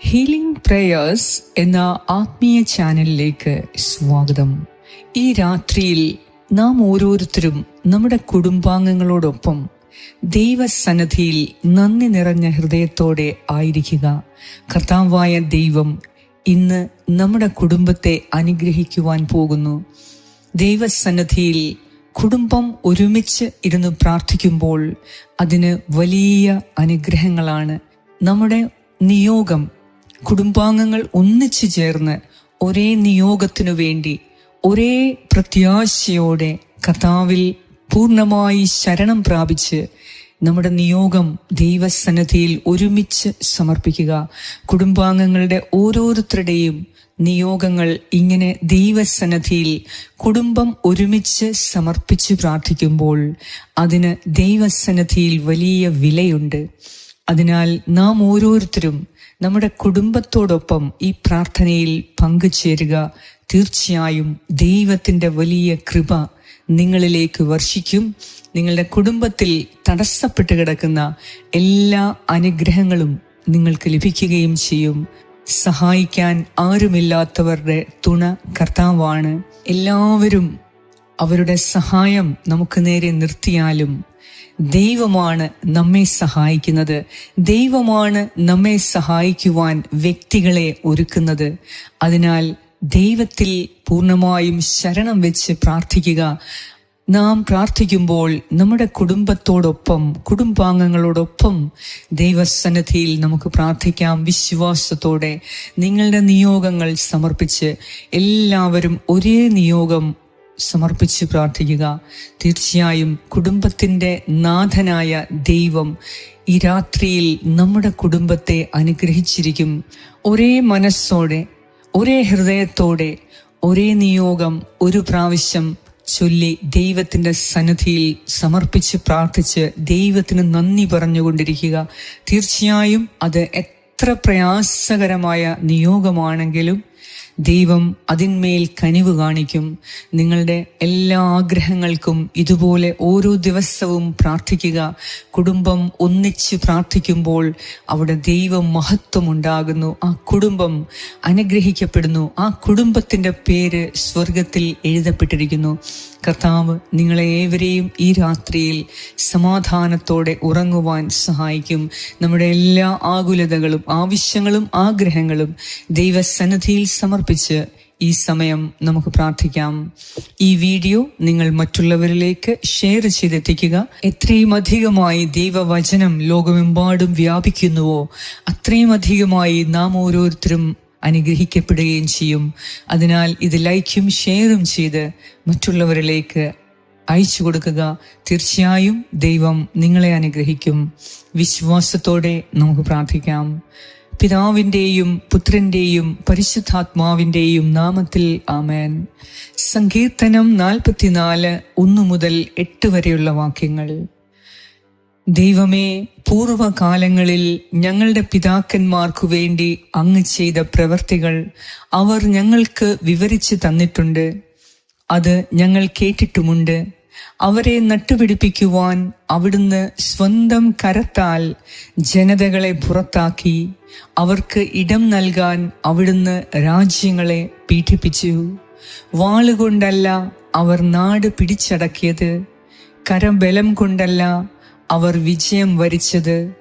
Healing prayers എന്ന ആത്മീയ ചാനലിലേക്ക് സ്വാഗതം. ഈ രാത്രിയിൽ നാം ഓരോരുത്തരും നമ്മുടെ കുടുംബാംഗങ്ങളോടൊപ്പം ദൈവസന്നദ്ധിയിൽ നന്ദി നിറഞ്ഞ ഹൃദയത്തോടെ ആയിരിക്കുക. കർത്താവായ ദൈവം ഇന്ന് നമ്മുടെ കുടുംബത്തെ അനുഗ്രഹിക്കുവാൻ പോകുന്നു. ദൈവസന്നദ്ധിയിൽ കുടുംബം ഒരുമിച്ച് ഇരുന്ന് പ്രാർത്ഥിക്കുമ്പോൾ അതിന് വലിയ അനുഗ്രഹങ്ങളാണ് നമ്മുടെ നിയോഗം. കുടുംബാംഗങ്ങൾ ഒന്നിച്ചു ചേർന്ന് ഒരേ നിയോഗത്തിനു വേണ്ടി ഒരേ പ്രത്യാശയോടെ കർത്താവിൽ പൂർണമായി ശരണം പ്രാപിച്ച് നമ്മുടെ നിയോഗം ദൈവസന്നദ്ധിയിൽ ഒരുമിച്ച് സമർപ്പിക്കുക. കുടുംബാംഗങ്ങളുടെ ഓരോരുത്തരുടെയും നിയോഗങ്ങൾ ഇങ്ങനെ ദൈവസന്നദ്ധിയിൽ കുടുംബം ഒരുമിച്ച് സമർപ്പിച്ച് പ്രാർത്ഥിക്കുമ്പോൾ അതിന് ദൈവസന്നദ്ധിയിൽ വലിയ വിലയുണ്ട്. അതിനാൽ നാം ഓരോരുത്തരും നമ്മുടെ കുടുംബത്തോടൊപ്പം ഈ പ്രാർത്ഥനയിൽ പങ്കുചേരുക. തീർച്ചയായും ദൈവത്തിന്റെ വലിയ കൃപ നിങ്ങളിലേക്ക് വർഷിക്കും. നിങ്ങളുടെ കുടുംബത്തിൽ തടസ്സപ്പെട്ട് കിടക്കുന്ന എല്ലാ അനുഗ്രഹങ്ങളും നിങ്ങൾക്ക് ലഭിക്കുകയും ചെയ്യും. സഹായിക്കാൻ ആരുമില്ലാത്തവരുടെ തുണ കർത്താവാണ്. എല്ലാവരും അവരുടെ സഹായം നമുക്ക് നേരെ നിർത്തിയാലും ദൈവമാണ് നമ്മെ സഹായിക്കുന്നത്. ദൈവമാണ് നമ്മെ സഹായിക്കുവാൻ വ്യക്തികളെ ഒരുക്കുന്നത്. അതിനാൽ ദൈവത്തിൽ പൂർണമായും ശരണം വെച്ച് പ്രാർത്ഥിക്കുക. നാം പ്രാർത്ഥിക്കുമ്പോൾ നമ്മുടെ കുടുംബത്തോടൊപ്പം കുടുംബാംഗങ്ങളോടൊപ്പം ദൈവസന്നദ്ധിയിൽ നമുക്ക് പ്രാർത്ഥിക്കാം. വിശ്വാസത്തോടെ നിങ്ങളുടെ നിയോഗങ്ങൾ സമർപ്പിച്ച് എല്ലാവരും ഒരേ നിയോഗം സമർപ്പിച്ച് പ്രാർത്ഥിക്കുക. തീർച്ചയായും കുടുംബത്തിന്റെ നാഥനായ ദൈവം ഈ രാത്രിയിൽ നമ്മുടെ കുടുംബത്തെ അനുഗ്രഹിച്ചിരിക്കും. ഒരേ മനസ്സോടെ ഒരേ ഹൃദയത്തോടെ ഒരേ നിയോഗം ഒരു പ്രാവശ്യം ചൊല്ലി ദൈവത്തിന്റെ സന്നിധിയിൽ സമർപ്പിച്ച് പ്രാർത്ഥിച്ച് ദൈവത്തിന് നന്ദി പറഞ്ഞുകൊണ്ടിരിക്കുക. തീർച്ചയായും അത് എത്ര പ്രയാസകരമായ നിയോഗമാണെങ്കിലും ദൈവം അതിന്മേൽ കനിവ് കാണിക്കും. നിങ്ങളുടെ എല്ലാ ആഗ്രഹങ്ങൾക്കും ഇതുപോലെ ഓരോ ദിവസവും പ്രാർത്ഥിക്കുക. കുടുംബം ഒന്നിച്ച് പ്രാർത്ഥിക്കുമ്പോൾ അവിടെ ദൈവം മഹത്വം ഉണ്ടാകുന്നു ആ കുടുംബം അനുഗ്രഹിക്കപ്പെടുന്നു. ആ കുടുംബത്തിന്റെ പേര് സ്വർഗത്തിൽ എഴുതപ്പെട്ടിരിക്കുന്നു. കർത്താവ് നിങ്ങളെ ഏവരെയും ഈ രാത്രിയിൽ സമാധാനത്തോടെ ഉറങ്ങുവാൻ സഹായിക്കും. നമ്മുടെ എല്ലാ ആകുലതകളും ആവശ്യങ്ങളും ആഗ്രഹങ്ങളും ദൈവസന്നിധിയിൽ സമർപ്പിച്ച് ഈ സമയം നമുക്ക് പ്രാർത്ഥിക്കാം. ഈ വീഡിയോ നിങ്ങൾ മറ്റുള്ളവരിലേക്ക് ഷെയർ ചെയ്തെത്തിക്കുക. എത്രയും അധികമായി ദൈവവചനം ലോകമെമ്പാടും വ്യാപിക്കുന്നുവോ അത്രയും അധികമായി നാം ഓരോരുത്തരും അനുഗ്രഹിക്കപ്പെടുകയും ചെയ്യും. അതിനാൽ ഇത് ലൈക്കും ഷെയറും ചെയ്ത് മറ്റുള്ളവരിലേക്ക് അയച്ചു കൊടുക്കുക. തീർച്ചയായും ദൈവം നിങ്ങളെ അനുഗ്രഹിക്കും. വിശ്വാസത്തോടെ നമുക്ക് പ്രാർത്ഥിക്കാം. പിതാവിന്റെയും പുത്രന്റെയും പരിശുദ്ധാത്മാവിന്റെയും നാമത്തിൽ ആമേൻ. സങ്കീർത്തനം നാൽപ്പത്തിനാല് ഒന്നു മുതൽ എട്ട് വരെയുള്ള വാക്യങ്ങൾ. ദൈവമേ പൂർവകാലങ്ങളിൽ ഞങ്ങളുടെ പിതാക്കന്മാർക്കു വേണ്ടി അങ്ങ് ചെയ്ത പ്രവർത്തികൾ അവർ ഞങ്ങൾക്ക് വിവരിച്ചു തന്നിട്ടുണ്ട്. അത് ഞങ്ങൾ കേട്ടിട്ടുമുണ്ട്. അവരെ നട്ടുപിടിപ്പിക്കുവാൻ അവിടുന്ന് സ്വന്തം കരത്താൽ ജനതകളെ പുറത്താക്കി. അവർക്ക് ഇടം നൽകാൻ അവിടുന്ന് രാജ്യങ്ങളെ പീഡിപ്പിച്ചു. വാളുകൊണ്ടല്ല അവർ നാട് പിടിച്ചടക്കിയത്. കരബലം കൊണ്ടല്ല അവർ വിജയം വരിച്ചത്.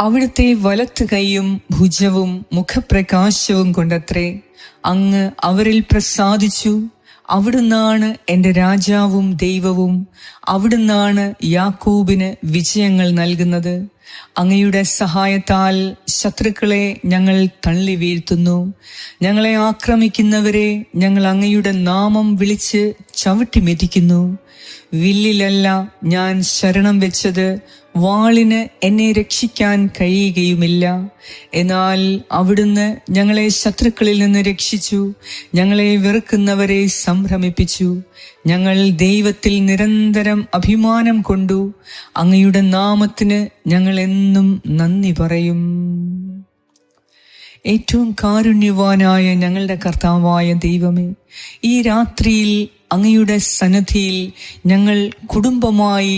അവിടുത്തെ വലത്ത് കൈയും ഭുജവും മുഖപ്രകാശവും കൊണ്ടത്രേ. അങ്ങ് അവരിൽ പ്രസാദിച്ചു. അവിടുന്നാണ് എന്റെ രാജാവും ദൈവവും. അവിടുന്നാണ് യാക്കൂബിന് വിജയങ്ങൾ നൽകുന്നത്. അങ്ങയുടെ സഹായത്താൽ ശത്രുക്കളെ ഞങ്ങൾ തള്ളി വീഴ്ത്തുന്നു. ഞങ്ങളെ ആക്രമിക്കുന്നവരെ ഞങ്ങൾ അങ്ങയുടെ നാമം വിളിച്ച് ചവിട്ടി മെതിക്കുന്നു. വില്ലിലല്ല ഞാൻ ശരണം വെച്ചത് വാളിന് എന്നെ രക്ഷിക്കാൻ കഴിയുകയുമില്ല. എന്നാൽ അവിടുന്ന് ഞങ്ങളെ ശത്രുക്കളിൽ നിന്ന് രക്ഷിച്ചു. ഞങ്ങളെ വെറുക്കുന്നവരെ സംഭ്രമിപ്പിച്ചു. ഞങ്ങൾ ദൈവത്തിൽ നിരന്തരം അഭിമാനം കൊണ്ടു. അങ്ങയുടെ നാമത്തിന് ഞങ്ങൾ എന്നും നന്ദി പറയും. ഏറ്റവും കാരുണ്യവാനായ ഞങ്ങളുടെ കർത്താവായ ദൈവമേ ഈ രാത്രിയിൽ അങ്ങയുടെ സന്നദ്ധിയിൽ ഞങ്ങൾ കുടുംബമായി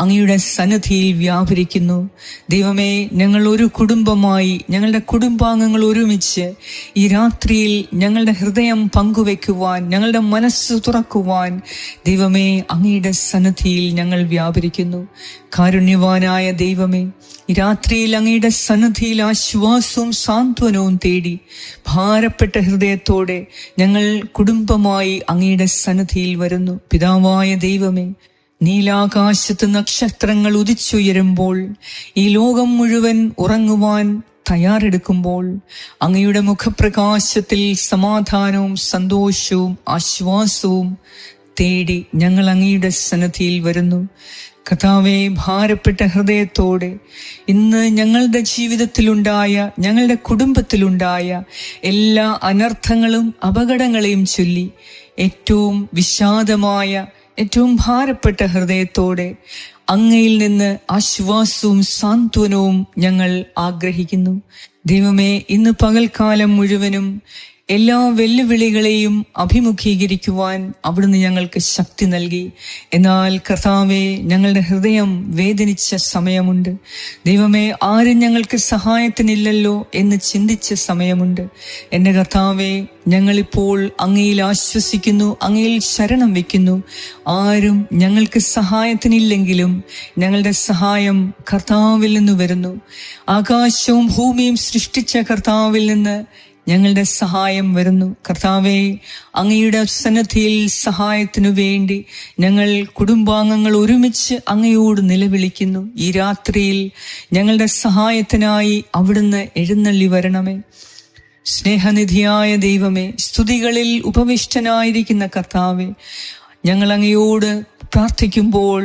അങ്ങയുടെ സന്നദ്ധിയിൽ വ്യാപരിക്കുന്നു. ദൈവമേ ഞങ്ങൾ ഒരു കുടുംബമായി ഞങ്ങളുടെ കുടുംബാംഗങ്ങൾ ഒരുമിച്ച് ഈ രാത്രിയിൽ ഞങ്ങളുടെ ഹൃദയം പങ്കുവെക്കുവാൻ ഞങ്ങളുടെ മനസ്സ് തുറക്കുവാൻ ദൈവമേ അങ്ങയുടെ സന്നദ്ധിയിൽ ഞങ്ങൾ വ്യാപരിക്കുന്നു. കാരുണ്യവാനായ ദൈവമേ ഈ രാത്രിയിൽ അങ്ങയുടെ സന്നദ്ധിയിൽ ആശ്വാസവും സാന്ത്വനവും തേടി ഭാരപ്പെട്ട ഹൃദയത്തോടെ ഞങ്ങൾ കുടുംബമായി അങ്ങയുടെ സന്നദ്ധിയിൽ വരുന്നു. പിതാവായ ദൈവമേ നീലാകാശത്ത് നക്ഷത്രങ്ങൾ ഉദിച്ചുയരുമ്പോൾ ഈ ലോകം മുഴുവൻ ഉറങ്ങുവാൻ തയ്യാറെടുക്കുമ്പോൾ അങ്ങയുടെ മുഖപ്രകാശത്തിൽ സമാധാനവും സന്തോഷവും ആശ്വാസവും തേടി ഞങ്ങൾ അങ്ങയുടെ സന്നദ്ധിയിൽ വരുന്നു. കഥാവെ ഭാരപ്പെട്ട ഹൃദയത്തോടെ ഇന്ന് ഞങ്ങളുടെ ജീവിതത്തിലുണ്ടായ ഞങ്ങളുടെ കുടുംബത്തിലുണ്ടായ എല്ലാ അനർത്ഥങ്ങളും അപകടങ്ങളെയും ചൊല്ലി ഏറ്റവും വിഷാദമായ ഏറ്റവും ഭാരപ്പെട്ട ഹൃദയത്തോടെ അങ്ങയിൽ നിന്ന് ആശ്വാസവും സാന്ത്വനവും ഞങ്ങൾ ആഗ്രഹിക്കുന്നു. ദൈവമേ ഇന്ന് പകൽക്കാലം മുഴുവനും എല്ലാ വെല്ലുവിളികളെയും അഭിമുഖീകരിക്കുവാൻ അവിടുന്ന് ഞങ്ങൾക്ക് ശക്തി നൽകി. എന്നാൽ കർത്താവെ ഞങ്ങളുടെ ഹൃദയം വേദനിച്ച സമയമുണ്ട്. ദൈവമേ ആരും ഞങ്ങൾക്ക് സഹായത്തിനില്ലല്ലോ എന്ന് ചിന്തിച്ച സമയമുണ്ട്. എന്റെ കർത്താവെ ഞങ്ങളിപ്പോൾ അങ്ങയിൽ ആശ്വസിക്കുന്നു അങ്ങയിൽ ശരണം വയ്ക്കുന്നു. ആരും ഞങ്ങൾക്ക് സഹായത്തിനില്ലെങ്കിലും ഞങ്ങളുടെ സഹായം കർത്താവിൽ നിന്ന് വരുന്നു. ആകാശവും ഭൂമിയും സൃഷ്ടിച്ച കർത്താവിൽ നിന്ന് ഞങ്ങളുടെ സഹായം വരുന്നു. കർത്താവെ അങ്ങയുടെ സന്നദ്ധിയിൽ സഹായത്തിനു വേണ്ടി ഞങ്ങൾ കുടുംബാംഗങ്ങൾ ഒരുമിച്ച് അങ്ങയോട് നിലവിളിക്കുന്നു. ഈ രാത്രിയിൽ ഞങ്ങളുടെ സഹായത്തിനായി അവിടുന്ന് എഴുന്നള്ളി വരണമേ. സ്നേഹനിധിയായ ദൈവമേ സ്തുതികളിൽ ഉപവിഷ്ടനായിരിക്കുന്ന കർത്താവെ ഞങ്ങൾ അങ്ങയോട് പ്രാർത്ഥിക്കുമ്പോൾ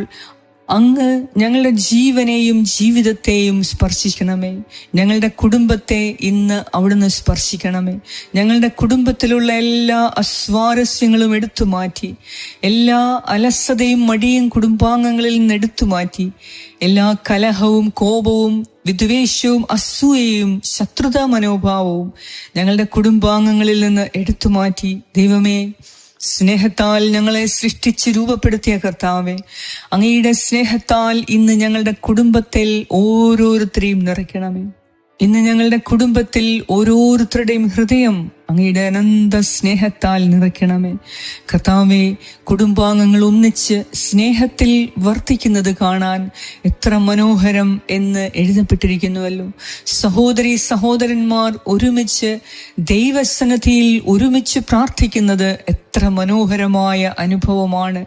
അങ്ങ് ഞങ്ങളുടെ ജീവനെയും ജീവിതത്തെയും സ്പർശിക്കണമേ. ഞങ്ങളുടെ കുടുംബത്തെ ഇന്ന് അവിടുന്ന് സ്പർശിക്കണമേ. ഞങ്ങളുടെ കുടുംബത്തിലുള്ള എല്ലാ അസ്വാരസ്യങ്ങളും എടുത്തു മാറ്റി. എല്ലാ അലസതയും മടിയും കുടുംബാംഗങ്ങളിൽ നിന്ന് എടുത്തു മാറ്റി. എല്ലാ കലഹവും കോപവും വിദ്വേഷവും അസൂയയും ശത്രുതാ മനോഭാവവും ഞങ്ങളുടെ കുടുംബാംഗങ്ങളിൽ നിന്ന് എടുത്തു മാറ്റി. ദൈവമേ സ്നേഹത്താൽ ഞങ്ങളെ സൃഷ്ടിച്ച് രൂപപ്പെടുത്തിയ കർത്താവെ അങ്ങയുടെ സ്നേഹത്താൽ ഇന്ന് ഞങ്ങളുടെ കുടുംബത്തിൽ ഓരോരുത്തരെയും നിറയ്ക്കണമേ. ഇന്ന് ഞങ്ങളുടെ കുടുംബത്തിൽ ഓരോരുത്തരുടെയും ഹൃദയം അങ്ങയുടെ അനന്ത സ്നേഹത്താൽ നിറയ്ക്കണമേ. കർത്താവെ കുടുംബാംഗങ്ങൾ ഒന്നിച്ച് സ്നേഹത്തിൽ വർത്തിക്കുന്നത് കാണാൻ എത്ര മനോഹരം എന്ന് എഴുതപ്പെട്ടിരിക്കുന്നുവല്ലോ. സഹോദരി സഹോദരന്മാർ ഒരുമിച്ച് ദൈവസന്നിധിയിൽ ഒരുമിച്ച് പ്രാർത്ഥിക്കുന്നത് എത്ര മനോഹരമായ അനുഭവമാണ്.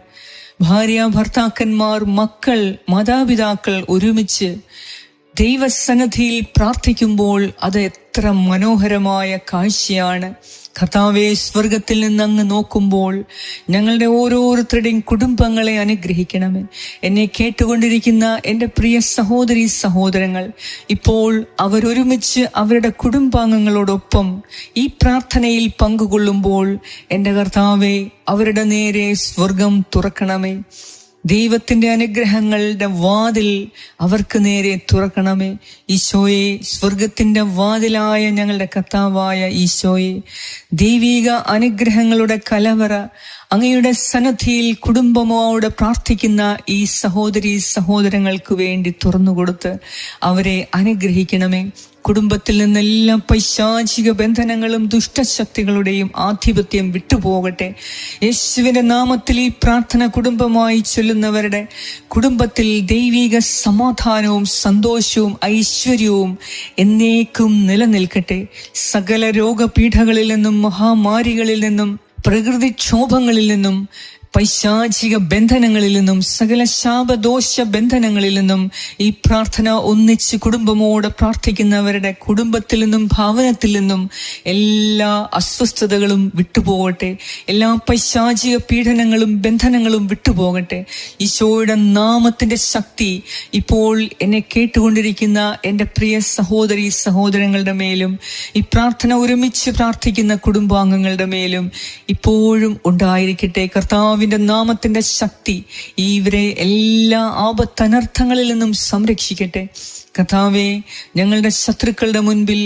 ഭാര്യ ഭർത്താക്കന്മാർ മക്കൾ മാതാപിതാക്കൾ ഒരുമിച്ച് ദൈവസന്നദ്ധിയിൽ പ്രാർത്ഥിക്കുമ്പോൾ അത് എത്ര മനോഹരമായ കാഴ്ചയാണ്. കർത്താവെ സ്വർഗത്തിൽ നിന്ന് അങ്ങ് നോക്കുമ്പോൾ ഞങ്ങളുടെ ഓരോരുത്തരുടെയും കുടുംബങ്ങളെ അനുഗ്രഹിക്കണമേ. എന്നെ കേട്ടുകൊണ്ടിരിക്കുന്ന എന്റെ പ്രിയ സഹോദരി സഹോദരങ്ങൾ ഇപ്പോൾ അവരൊരുമിച്ച് അവരുടെ കുടുംബാംഗങ്ങളോടൊപ്പം ഈ പ്രാർത്ഥനയിൽ പങ്കുകൊള്ളുമ്പോൾ എന്റെ കർത്താവെ അവരുടെ നേരെ സ്വർഗം തുറക്കണമേ. ദൈവത്തിന്റെ അനുഗ്രഹങ്ങളുടെ വാതിൽ അവർക്ക് നേരെ തുറക്കണമേ. ഈശോയെ സ്വർഗത്തിന്റെ വാതിലായ ഞങ്ങളുടെ കർത്താവായ ഈശോയെ. ദൈവിക അനുഗ്രഹങ്ങളുടെ കലവറ അങ്ങയുടെ സന്നദ്ധിയിൽ കുടുംബമോട് പ്രാർത്ഥിക്കുന്ന ഈ സഹോദരി സഹോദരങ്ങൾക്ക് വേണ്ടി തുറന്നുകൊടുത്ത് അവരെ അനുഗ്രഹിക്കണമേ. കുടുംബത്തിൽ നിന്നെല്ലാം പൈശാചിക ബന്ധനങ്ങളും ദുഷ്ടശക്തികളുടെയും ആധിപത്യം വിട്ടുപോകട്ടെ. യേശുവിന്റെ നാമത്തിൽ ഈ പ്രാർത്ഥന കുടുംബമായി ചൊല്ലുന്നവരുടെ കുടുംബത്തിൽ ദൈവിക സമാധാനവും സന്തോഷവും ഐശ്വര്യവും എന്നേക്കും നിലനിൽക്കട്ടെ. സകല രോഗപീഠകളിൽ നിന്നും മഹാമാരികളിൽ നിന്നും പ്രകൃതിക്ഷോഭങ്ങളിൽ നിന്നും പൈശാചിക ബന്ധനങ്ങളിൽ നിന്നും സകല ശാപദോഷ ബന്ധനങ്ങളിൽ നിന്നും ഈ പ്രാർത്ഥന ഒന്നിച്ച് കുടുംബമോട് പ്രാർത്ഥിക്കുന്നവരുടെ കുടുംബത്തിൽ നിന്നും ഭവനത്തിൽ നിന്നും എല്ലാ അസ്വസ്ഥതകളും വിട്ടുപോകട്ടെ. എല്ലാ പൈശാചിക പീഡനങ്ങളും ബന്ധനങ്ങളും വിട്ടുപോകട്ടെ. ഈശോയുടെ നാമത്തിന്റെ ശക്തി ഇപ്പോൾ എന്നെ കേട്ടുകൊണ്ടിരിക്കുന്ന എന്റെ പ്രിയ സഹോദരി സഹോദരങ്ങളുടെ മേലും ഈ പ്രാർത്ഥന ഒരുമിച്ച് പ്രാർത്ഥിക്കുന്ന കുടുംബാംഗങ്ങളുടെ മേലും ഇപ്പോഴും ഉണ്ടായിരിക്കട്ടെ. കർത്താവിന്റെ നാമത്തിന്റെ ശക്തി ഇവരെ എല്ലാ ആപത്തനർത്ഥങ്ങളിൽ നിന്നും സംരക്ഷിക്കട്ടെ. കർത്താവെ ഞങ്ങളുടെ ശത്രുക്കളുടെ മുൻപിൽ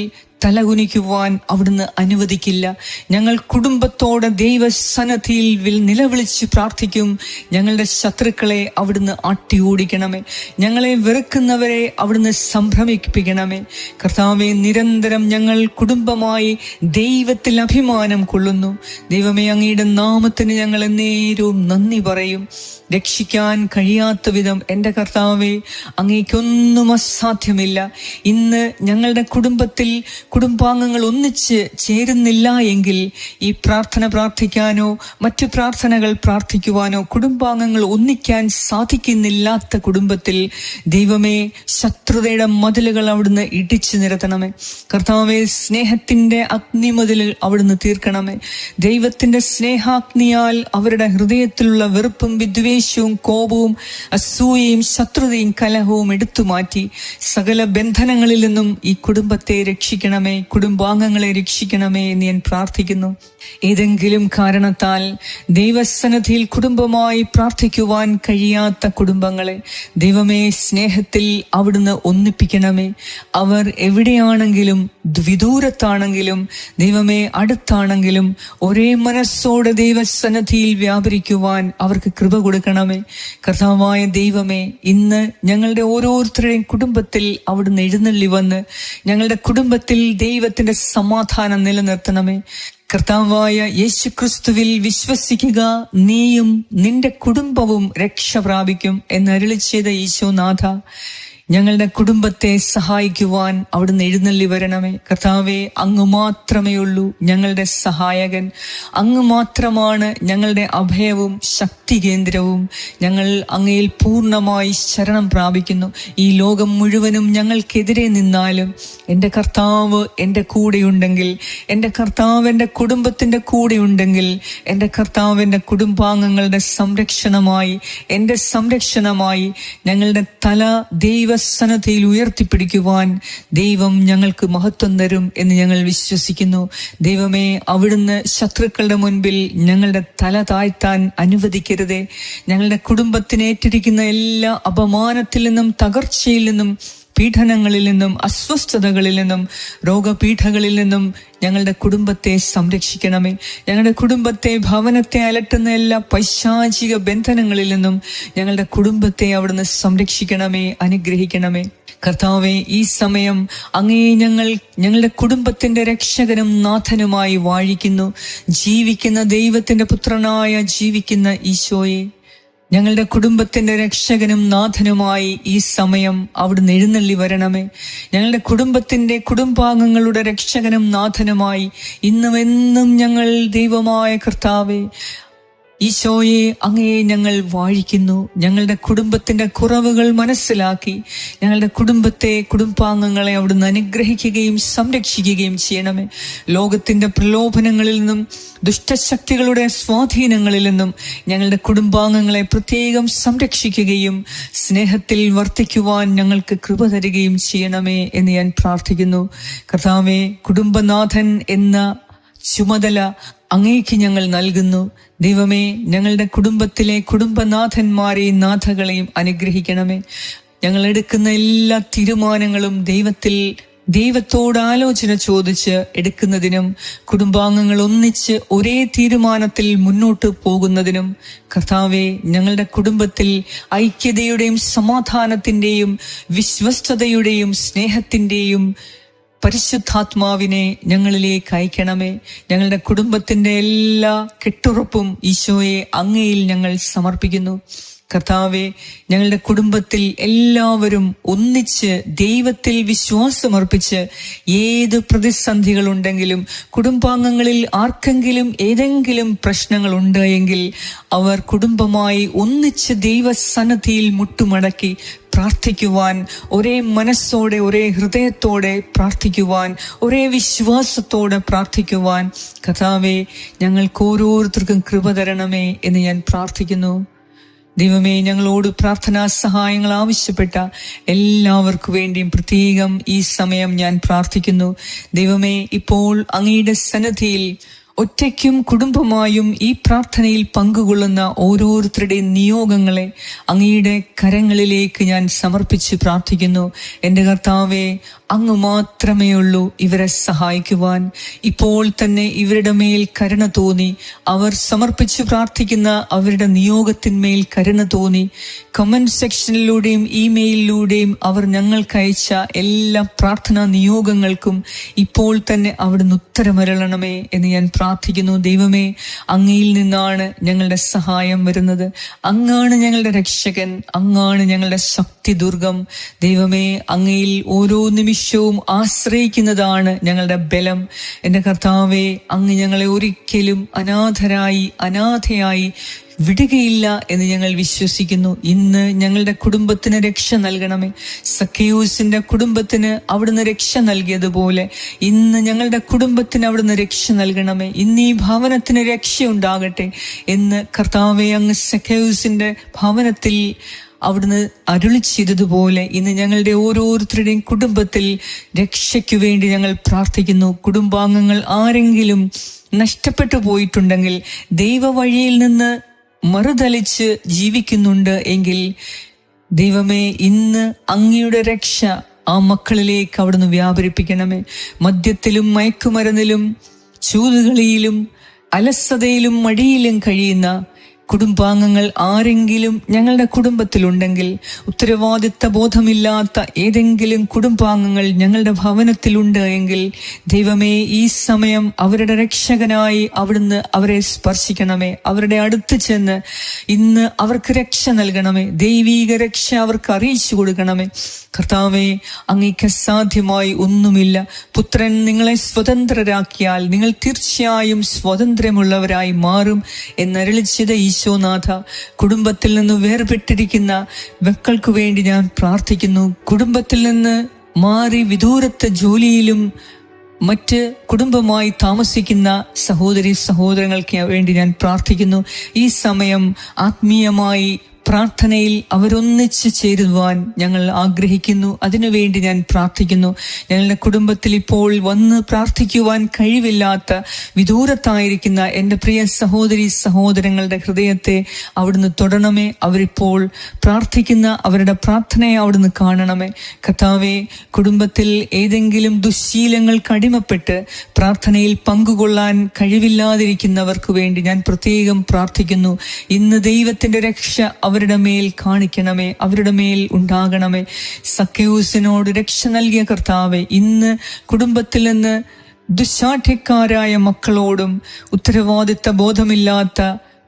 തലകുനിക്കുവാൻ അവിടുന്ന് അനുവദിക്കില്ല. ഞങ്ങൾ കുടുംബത്തോടെ ദൈവസന്നദ്ധിയിൽ നിലവിളിച്ച് പ്രാർത്ഥിക്കും. ഞങ്ങളുടെ ശത്രുക്കളെ അവിടുന്ന് ആട്ടി ഓടിക്കണമേ. ഞങ്ങളെ വെറുക്കുന്നവരെ അവിടുന്ന് സംഭ്രമിപ്പിക്കണമേ. കർത്താവെ നിരന്തരം ഞങ്ങൾ കുടുംബമായി ദൈവത്തിൽ അഭിമാനം കൊള്ളുന്നു. ദൈവമേ അങ്ങയുടെ നാമത്തിന് ഞങ്ങൾ എന്നേരവും നന്ദി പറയും. രക്ഷിക്കാൻ കഴിയാത്ത വിധം എന്റെ കർത്താവെ അങ്ങേക്കൊന്നും അസാധ്യമില്ല. ഇന്ന് ഞങ്ങളുടെ കുടുംബത്തിൽ കുടുംബാംഗങ്ങൾ ഒന്നിച്ച് ചേരുന്നില്ല എങ്കിൽ ഈ പ്രാർത്ഥന പ്രാർത്ഥിക്കാനോ മറ്റു പ്രാർത്ഥനകൾ പ്രാർത്ഥിക്കുവാനോ കുടുംബാംഗങ്ങൾ ഒന്നിക്കാൻ സാധിക്കുന്നില്ലാത്ത കുടുംബത്തിൽ ദൈവമേ ശത്രുതയുടെ മതിലുകൾ അവിടുന്ന് ഇടിച്ചു നിരത്തണമേ. കർത്താവേ സ്നേഹത്തിന്റെ അഗ്നി മതിൽ അവിടുന്ന് തീർക്കണമേ. ദൈവത്തിന്റെ സ്നേഹാഗ്നിയാൽ അവരുടെ ഹൃദയത്തിലുള്ള വെറുപ്പും വിദ്വേഷവും കോപവും അസൂയയും ശത്രുതയും കലഹവും എടുത്തു മാറ്റി സകല ബന്ധനങ്ങളിൽ നിന്നും ഈ കുടുംബത്തെ രക്ഷിക്കണമേ. കുടുംബാംഗങ്ങളെ രക്ഷിക്കണമേ എന്ന് ഞാൻ പ്രാർത്ഥിക്കുന്നു. ഏതെങ്കിലും കാരണത്താൽ ദൈവസന്നിധിയിൽ കുടുംബമായി പ്രാർത്ഥിക്കുവാൻ കഴിയാത്ത കുടുംബങ്ങളെ ദൈവമേ സ്നേഹത്തിൽ അവിടുന്ന് ഒന്നിപ്പിക്കണമേ. അവർ എവിടെയാണെങ്കിലും വിദൂരത്താണെങ്കിലും ദൈവമേ അടുത്താണെങ്കിലും ഒരേ മനസ്സോടെ ദൈവസന്നദ്ധിയിൽ വ്യാപരിക്കുവാൻ അവർക്ക് കൃപ കൊടുക്കണമേ. കർത്താവായ ദൈവമേ ഇന്ന് ഞങ്ങളുടെ ഓരോരുത്തരുടെയും കുടുംബത്തിൽ അവിടുന്ന് എഴുന്നള്ളി വന്ന് ഞങ്ങളുടെ കുടുംബത്തിൽ ദൈവത്തിന്റെ സമാധാനം നിലനിർത്തണമേ. കർത്താവായ യേശു ക്രിസ്തുവിൽ വിശ്വസിക്കുക നീയും നിന്റെ കുടുംബവും രക്ഷ പ്രാപിക്കും എന്ന് ചെയ്ത ഈശോനാഥ ഞങ്ങളുടെ കുടുംബത്തെ സഹായിക്കുവാൻ അവിടുന്ന് എഴുന്നള്ളി വരണമേ. കർത്താവെ അങ്ങ് മാത്രമേ ഉള്ളൂ ഞങ്ങളുടെ സഹായകൻ. അങ്ങ് മാത്രമാണ് ഞങ്ങളുടെ അഭയവും ശക്തി കേന്ദ്രവും ഞങ്ങൾ അങ്ങയിൽ പൂർണമായി ശരണം പ്രാപിക്കുന്നു. ഈ ലോകം മുഴുവനും ഞങ്ങൾക്കെതിരെ നിന്നാലും എന്റെ കർത്താവ് എന്റെ കൂടെയുണ്ടെങ്കിൽ എന്റെ കർത്താവ് എന്റെ കുടുംബത്തിന്റെ കൂടെയുണ്ടെങ്കിൽ എന്റെ കർത്താവ് എന്റെ കുടുംബാംഗങ്ങളുടെ സംരക്ഷണമായി എന്റെ സംരക്ഷണമായി ഞങ്ങളുടെ തല ദൈവസന്നദ്ധയിൽ ഉയർത്തിപ്പിടിക്കുവാൻ ദൈവം ഞങ്ങൾക്ക് മഹത്വം തരും എന്ന് ഞങ്ങൾ വിശ്വസിക്കുന്നു. ദൈവമേ അവിടുന്ന് ശത്രുക്കളുടെ മുൻപിൽ ഞങ്ങളുടെ തല താഴ്ത്താൻ അനുവദിക്കരുതേ. ഞങ്ങളുടെ കുടുംബത്തിനേറ്റിരിക്കുന്ന എല്ലാ അപമാനത്തിൽ നിന്നും തകർച്ചയിൽ നിന്നും പീഡനങ്ങളിൽ നിന്നും അസ്വസ്ഥതകളിൽ നിന്നും രോഗപീഠകളിൽ നിന്നും ഞങ്ങളുടെ കുടുംബത്തെ സംരക്ഷിക്കണമേ. ഞങ്ങളുടെ കുടുംബത്തെ ഭവനത്തെ അലട്ടുന്ന എല്ലാ പൈശാചിക ബന്ധനങ്ങളിൽ നിന്നും ഞങ്ങളുടെ കുടുംബത്തെ അവിടുന്ന് സംരക്ഷിക്കണമേ അനുഗ്രഹിക്കണമേ. കർത്താവെ ഈ സമയം അങ്ങേ ഞങ്ങൾ ഞങ്ങളുടെ കുടുംബത്തിന്റെ രക്ഷകനും നാഥനുമായി വാഴിക്കുന്നു. ജീവിക്കുന്ന ദൈവത്തിന്റെ പുത്രനായ ജീവിക്കുന്ന ഈശോയെ. ഞങ്ങളുടെ കുടുംബത്തിന്റെ രക്ഷകനും നാഥനുമായി ഈ സമയം അവിടുന്ന് എഴുന്നള്ളി വരണമേ. ഞങ്ങളുടെ കുടുംബത്തിന്റെ കുടുംബാംഗങ്ങളുടെ രക്ഷകനും നാഥനുമായി ഇന്നും എന്നും ഞങ്ങൾ ദൈവമായ കർത്താവെ ഈശോയെ അങ്ങയെ ഞങ്ങൾ വാഴിക്കുന്നു. ഞങ്ങളുടെ കുടുംബത്തിന്റെ കുറവുകൾ മനസ്സിലാക്കി ഞങ്ങളുടെ കുടുംബത്തെ കുടുംബാംഗങ്ങളെ അവിടുന്ന് അനുഗ്രഹിക്കുകയും സംരക്ഷിക്കുകയും ചെയ്യണമേ. ലോകത്തിന്റെ പ്രലോഭനങ്ങളിൽ നിന്നും ദുഷ്ടശക്തികളുടെ സ്വാധീനങ്ങളിൽ നിന്നും ഞങ്ങളുടെ കുടുംബാംഗങ്ങളെ പ്രത്യേകം സംരക്ഷിക്കുകയും സ്നേഹത്തിൽ വർത്തിക്കുവാൻ ഞങ്ങൾക്ക് കൃപ തരികയും ചെയ്യണമേ എന്ന് ഞാൻ പ്രാർത്ഥിക്കുന്നു. കർത്താവെ കുടുംബനാഥൻ എന്ന ചുമതല അങ്ങേക്ക് ഞങ്ങൾ നൽകുന്നു. ദൈവമേ ഞങ്ങളുടെ കുടുംബത്തിലെ കുടുംബനാഥന്മാരെയും നാഥകളെയും അനുഗ്രഹിക്കണമേ. ഞങ്ങൾ എടുക്കുന്ന എല്ലാ തീരുമാനങ്ങളും ദൈവത്തിൽ ദൈവത്തോട് ആലോചന ചോദിച്ച് എടുക്കുന്നതിനും കുടുംബാംഗങ്ങൾ ഒന്നിച്ച് ഒരേ തീരുമാനത്തിൽ മുന്നോട്ട് പോകുന്നതിനും കർത്താവെ ഞങ്ങളുടെ കുടുംബത്തിൽ ഐക്യതയുടെയും സമാധാനത്തിന്റെയും വിശ്വസ്തതയുടെയും സ്നേഹത്തിന്റെയും പരിശുദ്ധാത്മാവിനെ ഞങ്ങളിലേക്ക് അയക്കണമേ. ഞങ്ങളുടെ കുടുംബത്തിന്റെ എല്ലാ കെട്ടുറപ്പും ഈശോയെ അങ്ങയിൽ ഞങ്ങൾ സമർപ്പിക്കുന്നു. കർത്താവെ ഞങ്ങളുടെ കുടുംബത്തിൽ എല്ലാവരും ഒന്നിച്ച് ദൈവത്തിൽ വിശ്വാസമർപ്പിച്ച് ഏത് പ്രതിസന്ധികളുണ്ടെങ്കിലും കുടുംബാംഗങ്ങളിൽ ആർക്കെങ്കിലും ഏതെങ്കിലും പ്രശ്നങ്ങൾ ഉണ്ടെങ്കിൽ അവർ കുടുംബമായി ഒന്നിച്ച് ദൈവസന്നദ്ധിയിൽ മുട്ടുമടക്കി പ്രാർത്ഥിക്കുവാൻ ഒരേ മനസ്സോടെ ഒരേ ഹൃദയത്തോടെ പ്രാർത്ഥിക്കുവാൻ ഒരേ വിശ്വാസത്തോടെ പ്രാർത്ഥിക്കുവാൻ. കഥാവേ ഞങ്ങൾക്ക് ഓരോരുത്തർക്കും കൃപ തരണമേ എന്ന് ഞാൻ പ്രാർത്ഥിക്കുന്നു. ദൈവമേ ഞങ്ങളോട് പ്രാർത്ഥനാ സഹായങ്ങൾ ആവശ്യപ്പെട്ട എല്ലാവർക്കു വേണ്ടിയും പ്രത്യേകം ഈ സമയം ഞാൻ പ്രാർത്ഥിക്കുന്നു. ദൈവമേ ഇപ്പോൾ അങ്ങയുടെ സന്നദ്ധിയിൽ ഒറ്റയ്ക്കും കുടുംബമായും ഈ പ്രാർത്ഥനയിൽ പങ്കുകൊള്ളുന്ന ഓരോരുത്തരുടെയും നിയോഗങ്ങളെ അങ്ങയുടെ കരങ്ങളിലേക്ക് ഞാൻ സമർപ്പിച്ച് പ്രാർത്ഥിക്കുന്നു. എന്റെ കർത്താവെ അങ്ങ് മാത്രമേ ഉള്ളൂ ഇവരെ സഹായിക്കുവാൻ. ഇപ്പോൾ തന്നെ ഇവരുടെ മേൽ കരുണ തോന്നി. അവർ സമർപ്പിച്ച് പ്രാർത്ഥിക്കുന്ന അവരുടെ നിയോഗത്തിന്മേൽ കരുണ തോന്നി. കമന്റ് സെക്ഷനിലൂടെയും ഇമെയിലിലൂടെയും അവർ ഞങ്ങൾക്ക് അയച്ച എല്ലാ പ്രാർത്ഥനാ നിയോഗങ്ങൾക്കും ഇപ്പോൾ തന്നെ അവിടുന്ന് ഉത്തരമരളണമേ എന്ന് ഞാൻ പ്രാർത്ഥിക്കുന്നു. ദൈവമേ അങ്ങയിൽ നിന്നാണ് ഞങ്ങളുടെ സഹായം വരുന്നത്. അങ്ങാണ് ഞങ്ങളുടെ രക്ഷകൻ അങ്ങാണ് ഞങ്ങളുടെ ശക്തി ദുർഗം ദൈവമേ അങ്ങയിൽ ഓരോ നിമിഷവും ആശ്രയിക്കുന്നതാണ് ഞങ്ങളുടെ ബലം. എന്റെ കർത്താവെ അങ്ങ് ഞങ്ങളെ ഒരിക്കലും അനാഥരായി അനാഥയായി വിടുകയില്ല എന്ന് ഞങ്ങൾ വിശ്വസിക്കുന്നു. ഇന്ന് ഞങ്ങളുടെ കുടുംബത്തിന് രക്ഷ നൽകണമേ. സക്കയൂസിന്റെ കുടുംബത്തിന് അവിടുന്ന് രക്ഷ നൽകിയതുപോലെ ഇന്ന് ഞങ്ങളുടെ കുടുംബത്തിന് അവിടുന്ന് രക്ഷ നൽകണമേ. ഇന്ന് ഈ ഭവനത്തിന് രക്ഷ ഉണ്ടാകട്ടെ എന്ന് കർത്താവെ അങ്ങ് സക്കയൂസിന്റെ ഭവനത്തിൽ അവിടുന്ന് അരുളി ചെയ്തതുപോലെ ഇന്ന് ഞങ്ങളുടെ ഓരോരുത്തരുടെയും കുടുംബത്തിൽ രക്ഷയ്ക്കു വേണ്ടി ഞങ്ങൾ പ്രാർത്ഥിക്കുന്നു. കുടുംബാംഗങ്ങൾ ആരെങ്കിലും നഷ്ടപ്പെട്ടു പോയിട്ടുണ്ടെങ്കിൽ ദൈവ വഴിയിൽ നിന്ന് മറുതലിച്ച് ജീവിക്കുന്നുണ്ട് എങ്കിൽ ദൈവമേ ഇന്ന് അങ്ങയുടെ രക്ഷ ആ മക്കളിലേക്ക് അവിടുന്ന് വ്യാപരിപ്പിക്കണമേ. മദ്യത്തിലും മയക്കുമരുന്നിലും ചൂതുകളിയിലും അലസതയിലും മടിയിലും കഴിയുന്ന കുടുംബാംഗങ്ങൾ ആരെങ്കിലും ഞങ്ങളുടെ കുടുംബത്തിലുണ്ടെങ്കിൽ ഉത്തരവാദിത്ത ബോധമില്ലാത്ത ഏതെങ്കിലും കുടുംബാംഗങ്ങൾ ഞങ്ങളുടെ ഭവനത്തിലുണ്ട് എങ്കിൽ ദൈവമേ ഈ സമയം അവരുടെ രക്ഷകനായി അവിടുന്ന് അവരെ സ്പർശിക്കണമേ. അവരുടെ അടുത്ത് ചെന്ന് ഇന്ന് അവർക്ക് രക്ഷ നൽകണമേ. ദൈവീക രക്ഷ അവർക്ക് അറിയിച്ചു കൊടുക്കണമേ. കർത്താവേ അങ്ങേക്ക് സാധ്യമായി ഒന്നുമില്ല. പുത്രൻ നിങ്ങളെ സ്വതന്ത്രരാക്കിയാൽ നിങ്ങൾ തീർച്ചയായും സ്വതന്ത്രമുള്ളവരായി മാറും എന്നരളിച്ചത് ഈശോനാഥ കുടുംബത്തിൽ നിന്ന് വേർപെട്ടിരിക്കുന്ന മക്കൾക്ക് വേണ്ടി ഞാൻ പ്രാർത്ഥിക്കുന്നു. കുടുംബത്തിൽ നിന്ന് മാറി വിദൂരത്തെ ജോലിയിലും മറ്റ് കുടുംബമായി താമസിക്കുന്ന സഹോദരി സഹോദരങ്ങൾക്ക് വേണ്ടി ഞാൻ പ്രാർത്ഥിക്കുന്നു. ഈ സമയം ആത്മീയമായി പ്രാർത്ഥനയിൽ അവരൊന്നിച്ച് ചേരുവാൻ ഞങ്ങൾ ആഗ്രഹിക്കുന്നു. അതിനുവേണ്ടി ഞാൻ പ്രാർത്ഥിക്കുന്നു. ഞങ്ങളുടെ കുടുംബത്തിൽ ഇപ്പോൾ വന്ന് പ്രാർത്ഥിക്കുവാൻ കഴിവില്ലാത്ത വിദൂരത്തായിരിക്കുന്ന എന്റെ പ്രിയ സഹോദരി സഹോദരങ്ങളുടെ ഹൃദയത്തെ അവിടുന്ന് തൊടണമേ. അവരിപ്പോൾ പ്രാർത്ഥിക്കുന്ന അവരുടെ പ്രാർത്ഥനയെ അവിടുന്ന് കാണണമേ. കഥാവെ കുടുംബത്തിൽ ഏതെങ്കിലും ദുശ്ശീലങ്ങൾ കടിമപ്പെട്ട് പ്രാർത്ഥനയിൽ പങ്കുകൊള്ളാൻ കഴിവില്ലാതിരിക്കുന്നവർക്ക് വേണ്ടി ഞാൻ പ്രത്യേകം പ്രാർത്ഥിക്കുന്നു. ഇന്ന് ദൈവത്തിന്റെ രക്ഷ അവരുടെ മേൽ കാണിക്കണമേ അവരുടെ മേൽ ഉണ്ടാകണമേ. സക്കയൂസിനോട് രക്ഷ നൽകിയ കർത്താവെ ഇന്ന് കുടുംബത്തിൽ നിന്ന് ദുശാഠ്യക്കാരായ മക്കളോടും ഉത്തരവാദിത്ത ബോധമില്ലാത്ത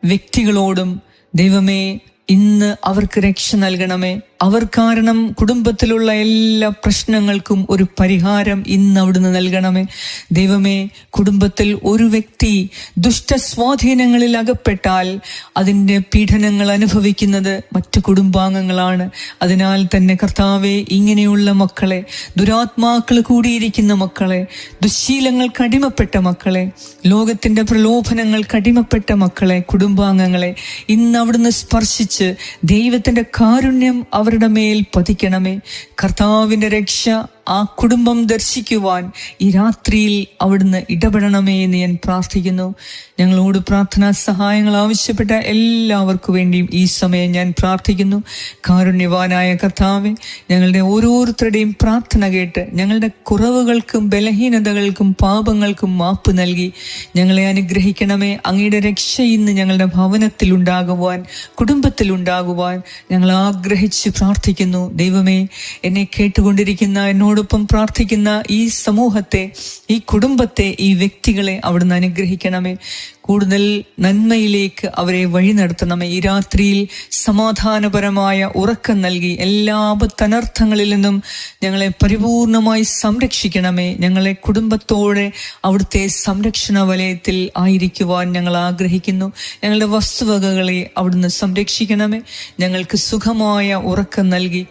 വ്യക്തികളോടും ദൈവമേ ഇന്ന് അവർക്ക് രക്ഷ നൽകണമേ. അവർ കാരണം കുടുംബത്തിലുള്ള എല്ലാ പ്രശ്നങ്ങൾക്കും ഒരു പരിഹാരം ഇന്ന് അവിടുന്ന് നൽകണമേ. ദൈവമേ കുടുംബത്തിൽ ഒരു വ്യക്തി ദുഷ്ടസ്വാധീനങ്ങളിൽ അകപ്പെട്ടാൽ അതിന്റെ പീഡനങ്ങൾ അനുഭവിക്കുന്നത് മറ്റു കുടുംബാംഗങ്ങളാണ്. അതിനാൽ തന്നെ കർത്താവെ ഇങ്ങനെയുള്ള മക്കളെ ദുരാത്മാക്കൾ കൂടിയിരിക്കുന്ന മക്കളെ ദുശ്ശീലങ്ങൾ കടിമപ്പെട്ട മക്കളെ ലോകത്തിന്റെ പ്രലോഭനങ്ങൾ കടിമപ്പെട്ട മക്കളെ കുടുംബാംഗങ്ങളെ ഇന്ന് അവിടുന്ന് സ്പർശിച്ച് ദൈവത്തിന്റെ കാരുണ്യം അവരുടെ മേൽ പതിക്കണമേ. കർത്താവിന്റെ രക്ഷ ആ കുടുംബം ദർശിക്കുവാൻ ഈ രാത്രിയിൽ അവിടുന്ന് ഇടപെടണമേ എന്ന് ഞാൻ പ്രാർത്ഥിക്കുന്നു. ഞങ്ങളോട് പ്രാർത്ഥനാ സഹായങ്ങൾ ആവശ്യപ്പെട്ട എല്ലാവർക്കു വേണ്ടിയും ഈ സമയം ഞാൻ പ്രാർത്ഥിക്കുന്നു. കാരുണ്യവാനായ കർത്താവെ ഞങ്ങളുടെ ഓരോരുത്തരുടെയും പ്രാർത്ഥന കേട്ട് ഞങ്ങളുടെ കുറവുകൾക്കും ബലഹീനതകൾക്കും പാപങ്ങൾക്കും മാപ്പ് നൽകി ഞങ്ങളെ അനുഗ്രഹിക്കണമേ. അങ്ങയുടെ രക്ഷ ഇന്ന് ഞങ്ങളുടെ ഭവനത്തിൽ ഉണ്ടാകുവാൻ കുടുംബത്തിൽ ഉണ്ടാകുവാൻ ഞങ്ങൾ ആഗ്രഹിച്ച് പ്രാർത്ഥിക്കുന്നു. ദൈവമേ എന്നെ കേട്ടുകൊണ്ടിരിക്കുന്ന എന്നോടൊപ്പം പ്രാർത്ഥിക്കുന്ന ഈ സമൂഹത്തെ ഈ കുടുംബത്തെ ഈ വ്യക്തികളെ അവിടുന്ന് അനുഗ്രഹിക്കണമേ. കൂടുതൽ നന്മയിലേക്ക് അവരെ വഴി നടത്തണമേ. ഈ രാത്രിയിൽ സമാധാനപരമായ ഉറക്കം നൽകി എല്ലാ ആപത്തനർത്ഥങ്ങളിൽ നിന്നും ഞങ്ങളെ പരിപൂർണമായി സംരക്ഷിക്കണമേ. ഞങ്ങളെ കുടുംബത്തോടെ അവിടുത്തെ സംരക്ഷണ വലയത്തിൽ ആയിരിക്കുവാൻ ഞങ്ങൾ ആഗ്രഹിക്കുന്നു. ഞങ്ങളുടെ വസ്തുവകകളെ അവിടുന്ന് സംരക്ഷിക്കണമേ. ഞങ്ങൾക്ക് സുഖമായ ഉറക്കം നൽകി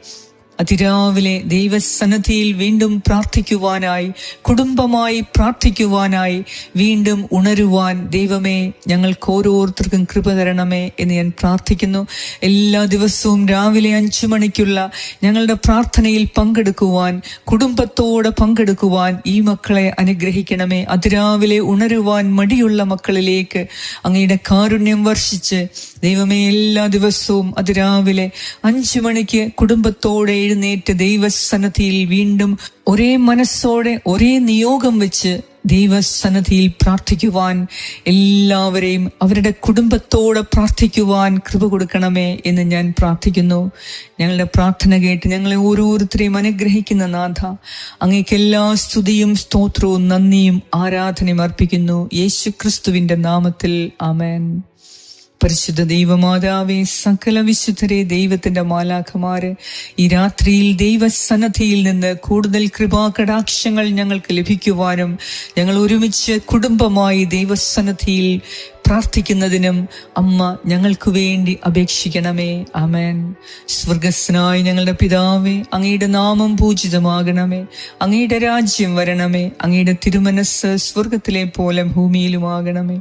അതിരാവിലെ ദൈവസന്നദ്ധിയിൽ വീണ്ടും പ്രാർത്ഥിക്കുവാനായി കുടുംബമായി പ്രാർത്ഥിക്കുവാനായി വീണ്ടും ഉണരുവാൻ ദൈവമേ ഞങ്ങൾക്ക് ഓരോരുത്തർക്കും കൃപ തരണമേ എന്ന് ഞാൻ പ്രാർത്ഥിക്കുന്നു. എല്ലാ ദിവസവും രാവിലെ അഞ്ചു മണിക്കുള്ള ഞങ്ങളുടെ പ്രാർത്ഥനയിൽ പങ്കെടുക്കുവാൻ കുടുംബത്തോടെ പങ്കെടുക്കുവാൻ ഈ മക്കളെ അനുഗ്രഹിക്കണമേ. അതിരാവിലെ ഉണരുവാൻ മടിയുള്ള മക്കളിലേക്ക് അങ്ങയുടെ കാരുണ്യം വർഷിച്ച് ദൈവമേ എല്ലാ ദിവസവും അതിരാവിലെ അഞ്ചു മണിക്ക് കുടുംബത്തോടെ എഴുന്നേറ്റ് ദൈവസന്നദ്ധിയിൽ വീണ്ടും ഒരേ മനസ്സോടെ ഒരേ നിയോഗം വെച്ച് ദൈവസന്നദ്ധിയിൽ പ്രാർത്ഥിക്കുവാൻ എല്ലാവരെയും അവരുടെ കുടുംബത്തോട് പ്രാർത്ഥിക്കുവാൻ കൃപ കൊടുക്കണമേ എന്ന് ഞാൻ പ്രാർത്ഥിക്കുന്നു. ഞങ്ങളുടെ പ്രാർത്ഥന കേട്ട് ഞങ്ങളെ ഓരോരുത്തരെയും അനുഗ്രഹിക്കുന്ന നാഥ അങ്ങേക്ക് എല്ലാ സ്തുതിയും സ്തോത്രവും നന്ദിയും ആരാധനയും അർപ്പിക്കുന്നു. യേശു ക്രിസ്തുവിന്റെ നാമത്തിൽ ആമേൻ. പരിശുദ്ധ ദൈവമാതാവേ സകല വിശുദ്ധരെ ദൈവത്തിന്റെ മാലാഖമാര് ഈ രാത്രിയിൽ ദൈവസന്നദ്ധിയിൽ നിന്ന് കൂടുതൽ കൃപാകടാക്ഷങ്ങൾ ഞങ്ങൾക്ക് ലഭിക്കുവാനും ഞങ്ങൾ ഒരുമിച്ച് കുടുംബമായി ദൈവസന്നദ്ധിയിൽ പ്രാർത്ഥിക്കുന്നതിനും അമ്മ ഞങ്ങൾക്ക് വേണ്ടി അപേക്ഷിക്കണമേ. അമേൻ സ്വർഗസ്നായ ഞങ്ങളുടെ പിതാവേ അങ്ങയുടെ നാമം പൂജിതമാകണമേ. അങ്ങയുടെ രാജ്യം വരണമേ. അങ്ങയുടെ തിരുമനസ് സ്വർഗത്തിലെ പോലെ ഭൂമിയിലുമാകണമേ.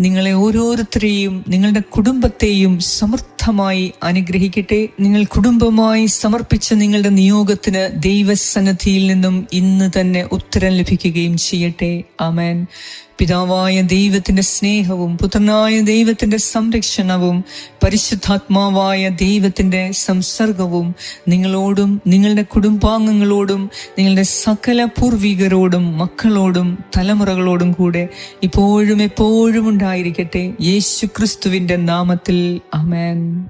നിങ്ങളെ ഓരോരുത്തരെയും നിങ്ങളുടെ കുടുംബത്തെയും സമർത്ഥമായി അനുഗ്രഹിക്കട്ടെ. നിങ്ങൾ കുടുംബമായി സമർപ്പിച്ച നിങ്ങളുടെ നിയോഗത്തിന് ദൈവസന്നദ്ധിയിൽ നിന്നും ഇന്ന് തന്നെ ഉത്തരം ലഭിക്കുകയും ചെയ്യട്ടെ. ആമേൻ. പിതാവായ ദൈവത്തിന്റെ സ്നേഹവും പുത്രനായ ദൈവത്തിന്റെ സംരക്ഷണവും പരിശുദ്ധാത്മാവായ ദൈവത്തിന്റെ സംസർഗവും നിങ്ങളോടും നിങ്ങളുടെ കുടുംബാംഗങ്ങളോടും നിങ്ങളുടെ സകല പൂർവികരോടും മക്കളോടും തലമുറകളോടും കൂടെ ഇപ്പോഴും എപ്പോഴും ഉണ്ടായിരിക്കട്ടെ. യേശു നാമത്തിൽ. അമേൻ